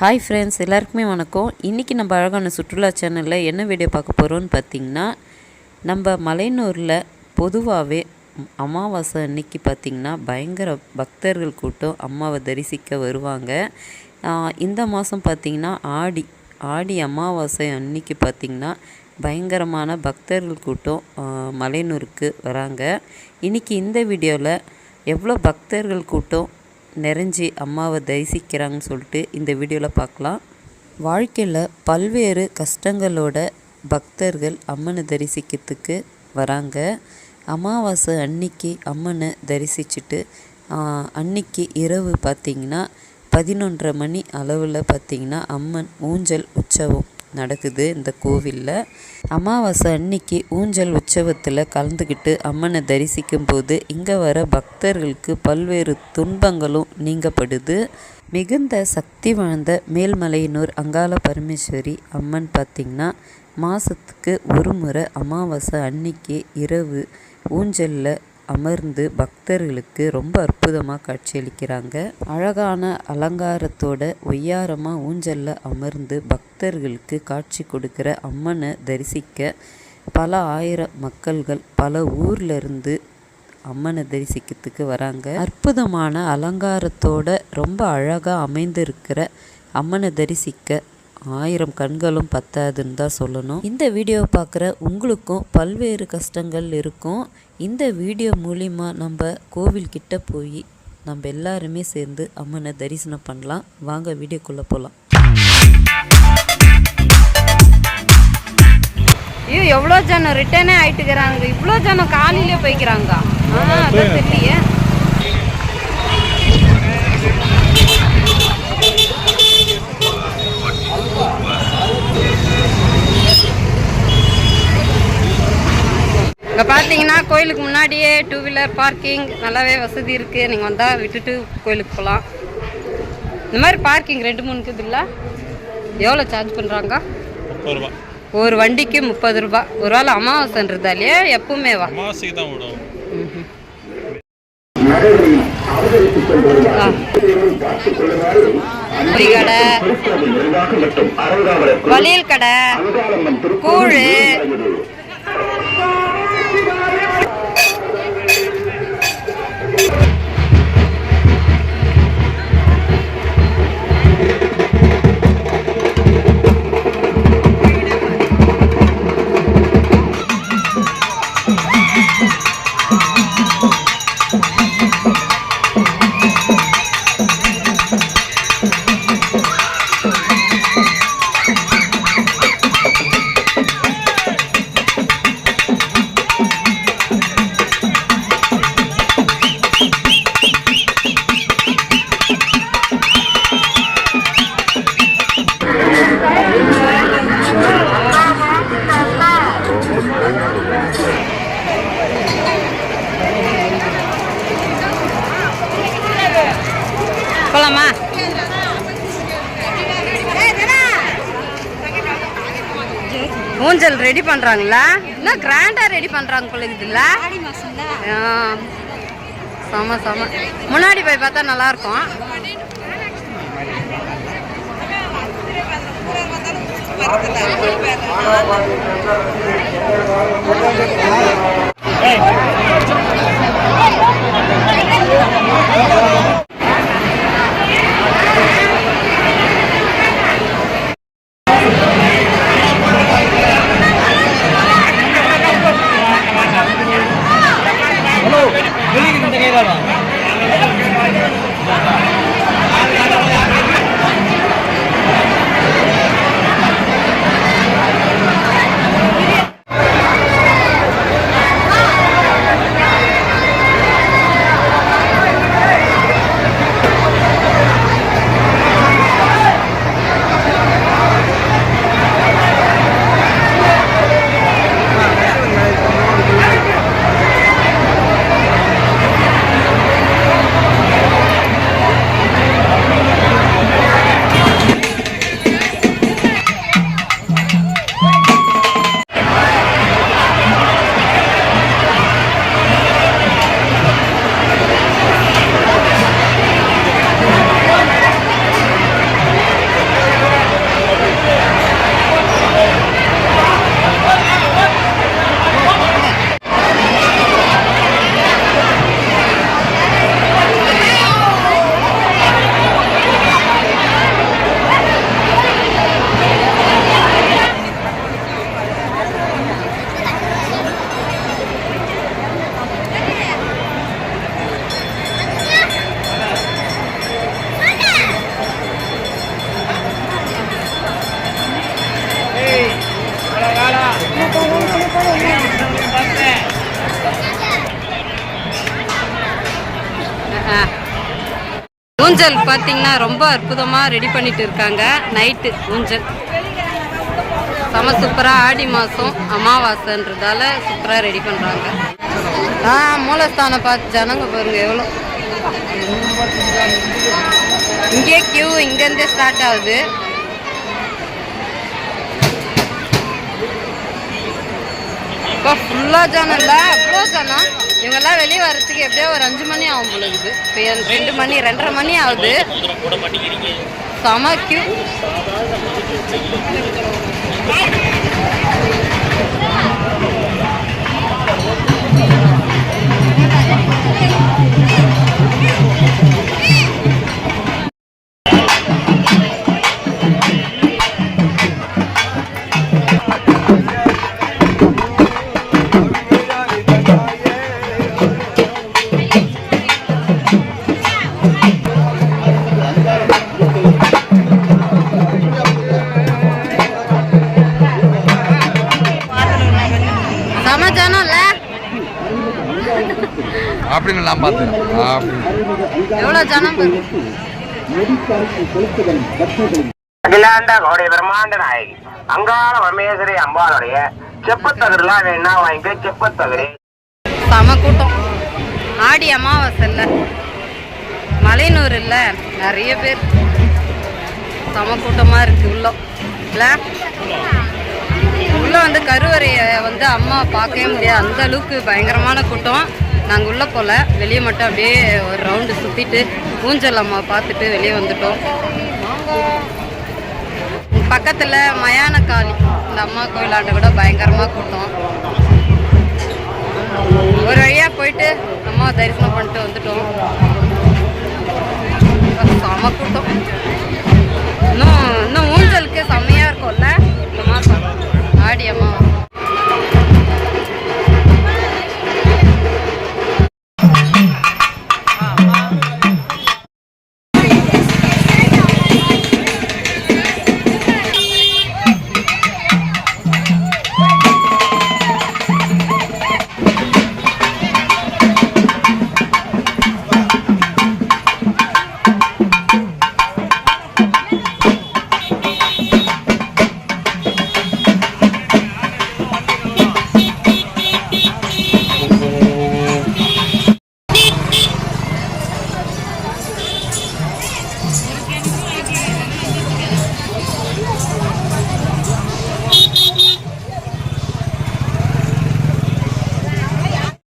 Hi friends எல்லாருக்குமே வணக்கம். இன்றைக்கி நம்ம அழகான சுற்றுலா சேனலில் என்ன வீடியோ பார்க்க போகிறோம்னு பார்த்தீங்கன்னா நம்ம மலையனூரில் பொதுவாகவே அமாவாசை அன்னைக்கு பார்த்திங்கன்னா பயங்கர பக்தர்கள் கூட்டம் அம்மாவை தரிசிக்க வருவாங்க. இந்த மாதம் பார்த்திங்கன்னா ஆடி ஆடி அமாவாசை அன்னைக்கு பார்த்திங்கன்னா பயங்கரமான பக்தர்கள் கூட்டம் மலையனூருக்கு வராங்க. இன்றைக்கி இந்த வீடியோவில் எவ்வளோ பக்தர்கள் கூட்டம் நிறைஞ்சி அம்மாவை தரிசிக்கிறாங்கன்னு சொல்லிட்டு இந்த வீடியோவில் பார்க்கலாம். வாழ்க்கையில் பல்வேறு கஷ்டங்களோட பக்தர்கள் அம்மனை தரிசிக்கிறதுக்கு வராங்க. அமாவாசை அன்னைக்கு அம்மனை தரிசிச்சுட்டு அன்னைக்கு இரவு பார்த்திங்கன்னா பதினொன்றரை மணி அளவில் பார்த்திங்கன்னா அம்மன் ஊஞ்சல் உற்சவம் நடக்குது இந்த கோவிலில். அமாவாசை அன்னைக்கு ஊஞ்சல் உற்சவத்தில் கலந்துக்கிட்டு அம்மனை தரிசிக்கும் போது இங்கே வர பக்தர்களுக்கு பல்வேறு துன்பங்களும் நீங்கப்படுது. மிகுந்த சக்தி வாய்ந்த மேல்மலையனூர் அங்காள பரமேஸ்வரி அம்மன் பார்த்திங்கன்னா மாதத்துக்கு ஒரு முறை அமாவாசை அன்னைக்கு இரவு ஊஞ்சலில் அமர்ந்து பக்தர்களுக்கு ரொம்ப அற்புதமாக காட்சியளிக்கிறாங்க. அழகான அலங்காரத்தோட ஒய்யாரமாக ஊஞ்சலில் அமர்ந்து பக்தர்களுக்கு காட்சி கொடுக்குற அம்மனை தரிசிக்க பல ஆயிரம் மக்கள்கள் பல ஊர்ல இருந்து அம்மனை தரிசிக்கிறதுக்கு வராங்க. அற்புதமான அலங்காரத்தோட ரொம்ப அழகாக அமைந்திருக்கிற அம்மனை தரிசிக்க ஆயிரம் கண்களும் பத்தாதுன்னு தான் சொல்லணும். இந்த வீடியோவை பார்க்குற உங்களுக்கும் பல்வேறு கஷ்டங்கள் இருக்கும். இந்த வீடியோ மூலிமா நம்ம கோவில்கிட்ட போய் நம்ம எல்லாருமே சேர்ந்து அம்மனை தரிசனம் பண்ணலாம். வாங்க வீடியோக்குள்ளே போகலாம் ஐயோ எவ்வளோ ஜனம்? ரிட்டர்னே ஆயிட்டுக்கிறாங்க. இவ்வளோ ஜனம் காலையிலே போய்க்கிறாங்க. ஆ தெரியலையே இங்கே பார்த்தீங்கன்னா கோயிலுக்கு முன்னாடியே டூ வீலர் பார்க்கிங் நல்லாவே வசதி இருக்குது நீங்கள் வந்தால் விட்டுட்டு கோயிலுக்கு போகலாம் இந்த மாதிரி பார்க்கிங் ரெண்டு மூணு இருக்குதுல்ல எவ்வளோ சார்ஜ் பண்ணுறாங்க ரூபா ஒரு வண்டிக்கு முப்பது ரூபாய் ஒரு வேளை அமாவாசைன்றதா இல்லையா எப்பவுமே வா கடை வளையல் கடை கூழ் ஊஞ்சல் ரெடி பண்ணுறாங்களா என்ன கிராண்டாக ரெடி பண்ணுறாங்க பிள்ளைங்கல்ல செம செம. முன்னாடி போய் பார்த்தா நல்லாயிருக்கும். Hey! ஊஞ்சல் பார்த்தீங்கன்னா ரொம்ப அற்புதமாக ரெடி பண்ணிட்டு இருக்காங்க. நைட்டு ஊஞ்சல். செம சூப்பராக ஆடி மாதம் அமாவாசைன்றதால சூப்பராக ரெடி பண்ணுறாங்க ஆ மூலஸ்தானம் பார்த்து ஜனங்க பாருங்க எவ்வளோ. இங்கே கியூ இங்கேருந்தே ஸ்டார்ட் ஆகுது. இப்போ ஃபுல்லாக ஜனம் இல்லை? அவ்வளோ ஜனம்? இவங்கெல்லாம் வெளியே வர்றதுக்கு எப்படியோ ஒரு அஞ்சு மணி ஆகும் போல இருக்குது. இப்போ ரெண்டு மணி ரெண்டரை மணி ஆகுது. செம கியூ அப்படின்னு நான் பார்த்தேன் அப்படி எவ்வளோ ஜனம் பாரு. அகிலாண்ட கோடி பிரம்மாண்ட நாயகி. அங்காள பரமேஸ்வரி அம்பாளுடைய செப்பத்தகடுலாம் வேணா வாங்கிக்க? செப்பத்தகடு. செம கூட்டம் ஆடி அமாவாசை இல்லை. மலையனூர் இல்லை. நிறைய பேர் செம கூட்டமாக இருக்கு உள்ள. இல்லை? உள்ள வந்து கருவறையை வந்து அம்மா பார்க்கவே முடியாது. அந்த அளவுக்கு பயங்கரமான கூட்டம். நாங்கள் உள்ளே போகல வெளியே மட்டும் அப்படியே ஒரு ரவுண்டு சுற்றிட்டு ஊஞ்சல் அம்மா பார்த்துட்டு வெளியே வந்துட்டோம். பக்கத்தில் மயான காளி இந்த அம்மா கோயிலாண்ட கூட பயங்கரமாக கூட்டம். ஒரு வழியாக போயிட்டு அம்மா தரிசனம் பண்ணிட்டு வந்துட்டோம். செம கூட்டம். இன்னும் இன்னும் ஊஞ்சலுக்கு செம்மையாக இருக்கும்ல? இந்த மாதம் ஆடி அம்மா.